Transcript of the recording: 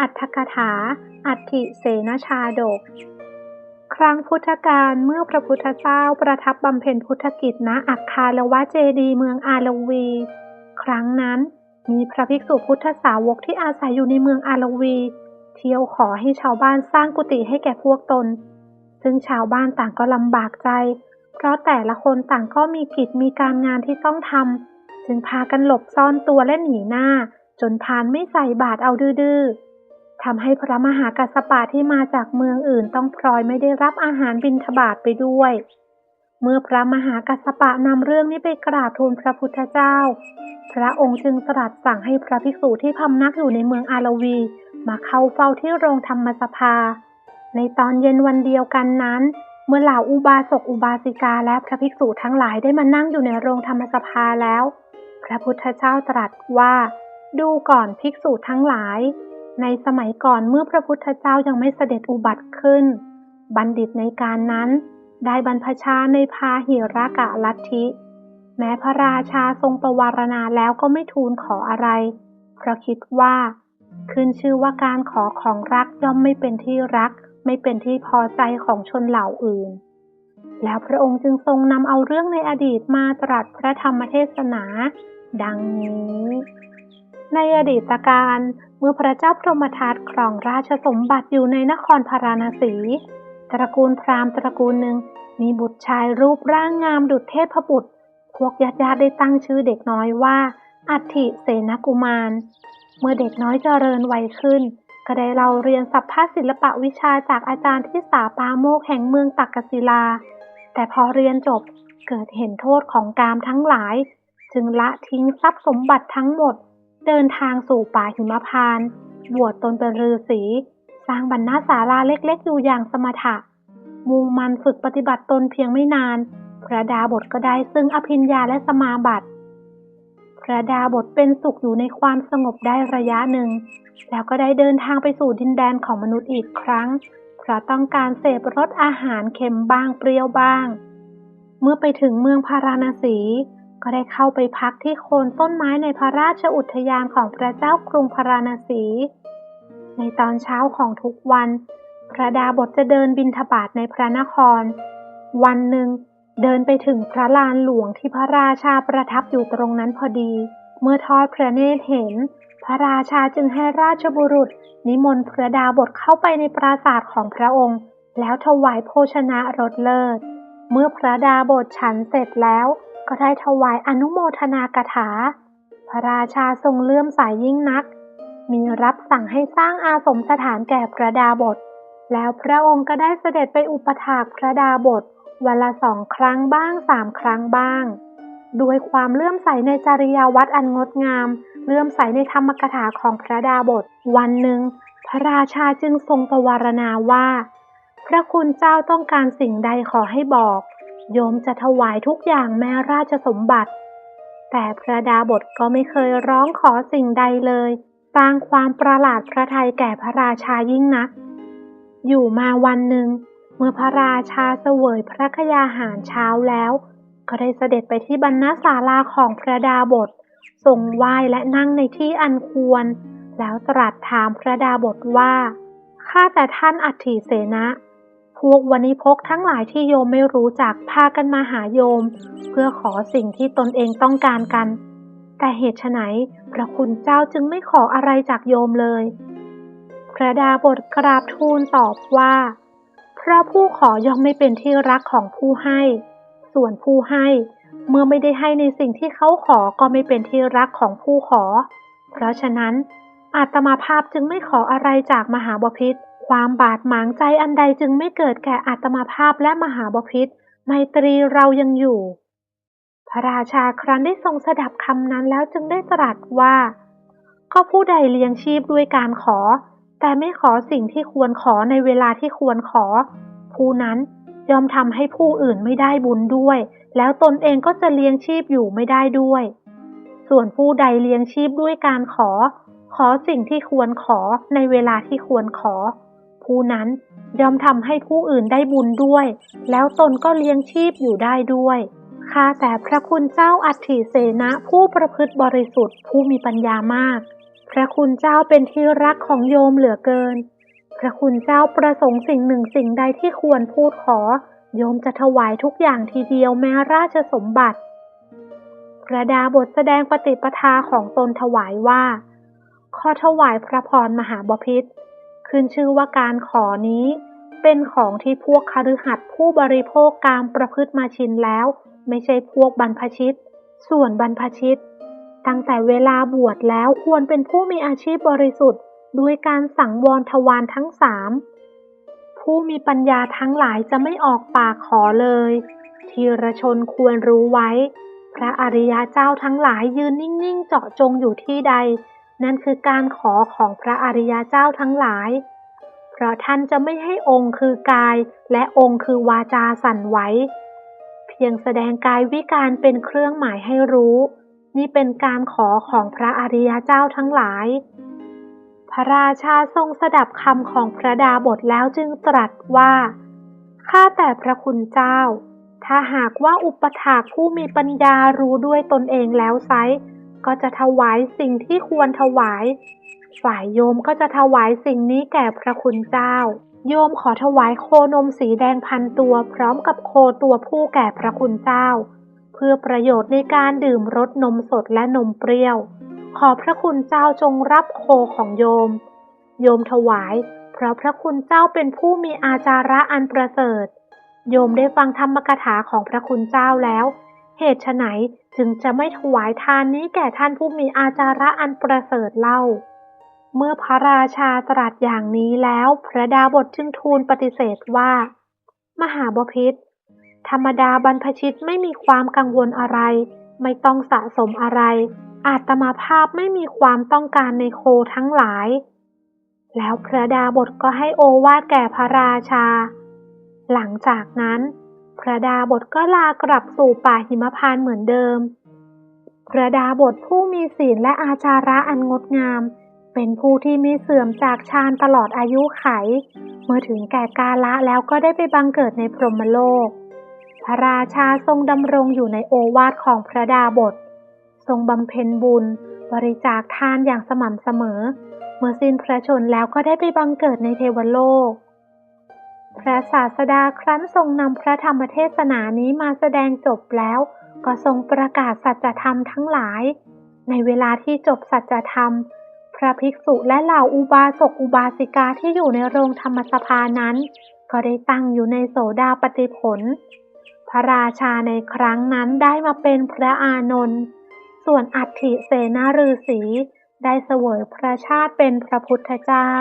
อัตถกถา อัตถิเสนชาดก ครั้งพุทธกาลเมื่อพระพุทธเจ้าประทับบำเพ็ญพุทธกิจณอัคคาลวะเจดีเมืองอาลวี ครั้งนั้นมีพระภิกษุพุทธสาวกที่อาศัยอยู่ในเมืองอาลวี เที่ยวขอให้ชาวบ้านสร้างกุฏิให้แก่พวกตน ซึ่งชาวบ้านต่างก็ลำบากใจ เพราะแต่ละคนต่างก็มีกิจมีการงานที่ต้องทำจึงพากันหลบซ่อนตัวและหนีหน้า จนพานไม่ใส่บาตรเอาดื้อๆ ทำให้พระมหากัสสปะที่มาจากเมืองอื่นต้องพลอยไม่ได้รับอาหารบิณฑบาตไปด้วย เมื่อพระมหากัสสปะนำเรื่องนี้ไปกราบทูลพระพุทธเจ้า พระองค์จึงตรัสสั่งให้พระภิกษุที่พำนักอยู่ในเมืองอาลวี มาเข้าเฝ้าที่โรงธรรมสภา ในตอนเย็นวันเดียวกันนั้น เมื่อเหล่าอุบาสกอุบาสิกาและพระภิกษุทั้งหลายได้มานั่งอยู่ในโรงธรรมสภาแล้ว พระพุทธเจ้าตรัสว่า ดูก่อนภิกษุทั้งหลาย ในสมัยก่อนเมื่อพระพุทธเจ้ายังไม่เสด็จอุบัติขึ้น บัณฑิตในการนั้น ได้บรรพชาในพาหิรากะลัทธิ แม้พระราชาทรงประวารณาแล้วก็ไม่ทูลขออะไร เพราะคิดว่า ขึ้นชื่อว่าการขอของรักย่อมไม่เป็นที่รัก ไม่เป็นที่พอใจของชนเหล่าอื่น แล้วพระองค์จึงทรงนำเอาเรื่องในอดีตมาตรัสพระธรรมเทศนา ดังนี้ ในอดีตการเมื่อพระเจ้าพรหมทัตครองราชสมบัติอยู่ในนครพาราณสี ตระกูลพราหมณ์ตระกูลหนึ่งมีบุตรชายรูปร่างงามดุจเทพบุตร พวกญาติญาติได้ตั้งชื่อเด็กน้อยว่า อัฐิเสนกุมาร เมื่อเด็กน้อยเจริญวัยขึ้น ก็ได้เราเรียนสัพพะศิลปะวิชาจากอาจารย์ที่สาปาโมกแห่งเมืองตักกศิลา แต่พอเรียนจบเกิดเห็นโทษของกามทั้งหลาย จึงละทิ้งทรัพย์สมบัติทั้งหมด เดินทางสู่ป่าหิมพานต์บวชตนเป็นฤาษีสร้างบรรณาศาลาเล็กๆ อยู่อย่างสมถะ มุ่งมันฝึกปฏิบัติตนเพียงไม่นาน พระดาบทก็ได้ซึ่งอภิญญาและสมาบัติ พระดาบทเป็นสุขอยู่ในความสงบได้ระยะหนึ่ง แล้วก็ได้เดินทางไปสู่ดินแดนของมนุษย์อีกครั้ง เพราะต้องการเสพรสอาหารเค็มบ้างเปรี้ยวบ้าง เมื่อไปถึงเมืองพาราณสี ก็ได้เข้าไปพักที่โคนต้นไม้ในพระราชอุทยานของพระเจ้ากรุงพาราณสี ในตอนเช้าของทุกวัน พระดาบทจะเดินบินทบาทในพระนคร วันหนึ่งเดินไปถึงพระลานหลวงที่พระราชาประทับอยู่ตรงนั้นพอดี เมื่อทอดพระเนตรเห็น พระราชาจึงให้ราชบุรุษ นิมนต์พระดาบทเข้าไปในปราสาทของพระองค์ แล้วถวายโภชนะรสเลิศ เมื่อพระดาบทฉันเสร็จแล้ว ก็ได้ถวายอนุโมทนากถา พระราชาทรงเลื่อมใสยยิ่งนัก มีรับสั่งให้สร้างอาสมสถานแก่พระดาบท แล้วพระองค์ก็ได้เสด็จไปอุปถากพระดาบทวันละสองครั้งบ้างสามครั้งบ้าง ด้วยความเลื่อมใสในจริยวัดอันงดงาม เลื่อมใสในธรรมกถาของพระดาบท วันหนึ่ง พระราชาจึงทรงประวารณาว่า พระคุณเจ้าต้องการสิ่งใดขอให้บอก โยมจะถวายทุกอย่างแม้ราชสมบัติ แต่พระดาบทก็ไม่เคยร้องขอสิ่งใดเลยสร้างความประหลาดพระทัยแก่พระราชายิ่งนัก อยู่มาวันหนึ่ง เมื่อพระราชาเสวยพระคยาหารเช้าแล้ว ก็ได้เสด็จไปที่บรรณาศาลาของพระดาบททรงไหว้และนั่งในที่อันควร แล้วตรัสถามพระดาบทว่าข้าแต่ท่านอัฐิเสนะ พวกวันิพกทั้งหลายที่โยมไม่รู้จักพากันมาหาโยม เพื่อขอสิ่งที่ตนเองต้องการกัน แต่เหตุไฉนพระคุณเจ้าจึงไม่ขออะไรจากโยมเลย พระดาบทกราบทูลตอบว่าเพราะผู้ขอย่อมไม่เป็นที่รักของผู้ให้ ส่วนผู้ให้เมื่อไม่ได้ให้ในสิ่งที่เขาขอก็ไม่เป็นที่รักของผู้ขอ เพราะฉะนั้นอาตมาภาพจึงไม่ขออะไรจากมหาบพิตร ความบาดหมางใจอันใดจึงไม่เกิดแก่อาตมาภาพและมหาบพิตรไมตรีเรายังอยู่ พระราชาครั้นได้ทรงสดับคำนั้นแล้วจึงได้ตรัสว่า ก็ผู้ใดเลี้ยงชีพด้วยการขอ แต่ไม่ขอสิ่งที่ควรขอในเวลาที่ควรขอ ผู้นั้นยอมทำให้ผู้อื่นไม่ได้บุญด้วย แล้วตนเองก็จะเลี้ยงชีพอยู่ไม่ได้ด้วย ส่วนผู้ใดเลี้ยงชีพด้วยการขอ ขอสิ่งที่ควรขอในเวลาที่ควรขอ ผู้นั้นย่อมทำให้ผู้อื่นได้บุญด้วย แล้วตนก็เลี้ยงชีพอยู่ได้ด้วยข้าแต่พระคุณเจ้าอัฏฐิเสนะผู้ประพฤติบริสุทธิ์ผู้มีปัญญามาก พระคุณเจ้าเป็นที่รักของโยมเหลือเกิน พระคุณเจ้าประสงค์สิ่งหนึ่งสิ่งใดที่ควรพูดขอ โยมจะถวายทุกอย่างทีเดียวแม้ราชสมบัติพระดาบทแสดงปฏิปทาของตนถวายว่าขอถวายพระพรมหาบพิตร ขึ้นชื่อว่าการขอนี้ เป็นของที่พวกคฤหัสถ์ผู้บริโภคการประพฤติมาชินแล้ว ไม่ใช่พวกบรรพชิต ส่วนบรรพชิต ตั้งแต่เวลาบวชแล้วควรเป็นผู้มีอาชีพบริสุทธิ์ ด้วยการสังวรทวารทั้งสามผู้มีปัญญาทั้งหลายจะไม่ออกปากขอเลย ทีรชนควรรู้ไว้ พระอริยเจ้าทั้งหลายยืนนิ่งๆเจาะจงอยู่ที่ใด นั่นคือการขอของพระอริยเจ้าทั้งหลาย เพราะท่านจะไม่ให้องค์คือกายและองค์คือวาจาสั่นไหว เพียงแสดงกายวิการเป็นเครื่องหมายให้รู้ นี่เป็นการขอของพระอริยเจ้าทั้งหลาย พระราชาทรงสดับคำของพระดาบทแล้วจึงตรัสว่า ข้าแต่พระคุณเจ้า ถ้าหากว่าอุปถากผู้มีปัญญารู้ด้วยตนเองแล้วไซ ก็จะถวายสิ่งที่ควรถวาย ฝ่ายโยมก็จะถวายสิ่งนี้แก่พระคุณเจ้า โยมขอถวายโคนมสีแดงพันตัวพร้อมกับโคตัวผู้แก่พระคุณเจ้า เพื่อประโยชน์ในการดื่มรสนมสดและนมเปรี้ยว ขอพระคุณเจ้าจงรับโคของโยม โยมถวาย เพราะพระคุณเจ้าเป็นผู้มีอาจาระอันประเสริฐ โยมได้ฟังธรรมกถาของพระคุณเจ้าแล้ว เหตุไฉน จึงจะไม่ถวายทานนี้แก่ท่านผู้มีอาจาระอันประเสริฐเล่า เมื่อพระราชาตรัสอย่างนี้แล้ว พระดาบทจึงทูลปฏิเสธว่า มหาบพิตรธรรมดาบรรพชิตไม่มีความกังวลอะไร ไม่ต้องสะสมอะไร อาตมาภาพไม่มีความต้องการในโคทั้งหลาย แล้วพระดาบทก็ให้โอวาทแก่พระราชา หลังจากนั้น พระดาบทก็ลากลับสู่ป่าหิมพานต์เหมือนเดิม พระดาบทผู้มีศีลและอาจาระอันงดงาม เป็นผู้ที่ไมีเสื่อมจากฌานตลอดอายุไข เมื่อถึงแก่กาละแล้วก็ได้ไปบังเกิดในพรหมโลก พระราชาทรงดำรงอยู่ในโอวาทของพระดาบท ทรงบำเพ็ญบุญ บริจาคทานอย่างสม่ำเสมอ เมื่อสิ้นพระชนแล้วก็ได้ไปบังเกิดในเทวโลก ระศาสดาครั้นทรงนำพระธรรมเทศนานี้มาแสดงจบแล้ว ก็ทรงประกาศสัจธรรมทั้งหลาย ในเวลาที่จบสัจธรรม พระภิกษุและเหล่าอุบาสกอุบาสิกาที่อยู่ในโรงธรรมสภานั้น ก็ได้ตั้งอยู่ในโสดาปฏิผล พระราชาในครั้งนั้นได้มาเป็นพระอานนท์ส่วนอัฐิเสนาฤาษีได้เสวยพระชาติเป็นพระพุทธเจ้า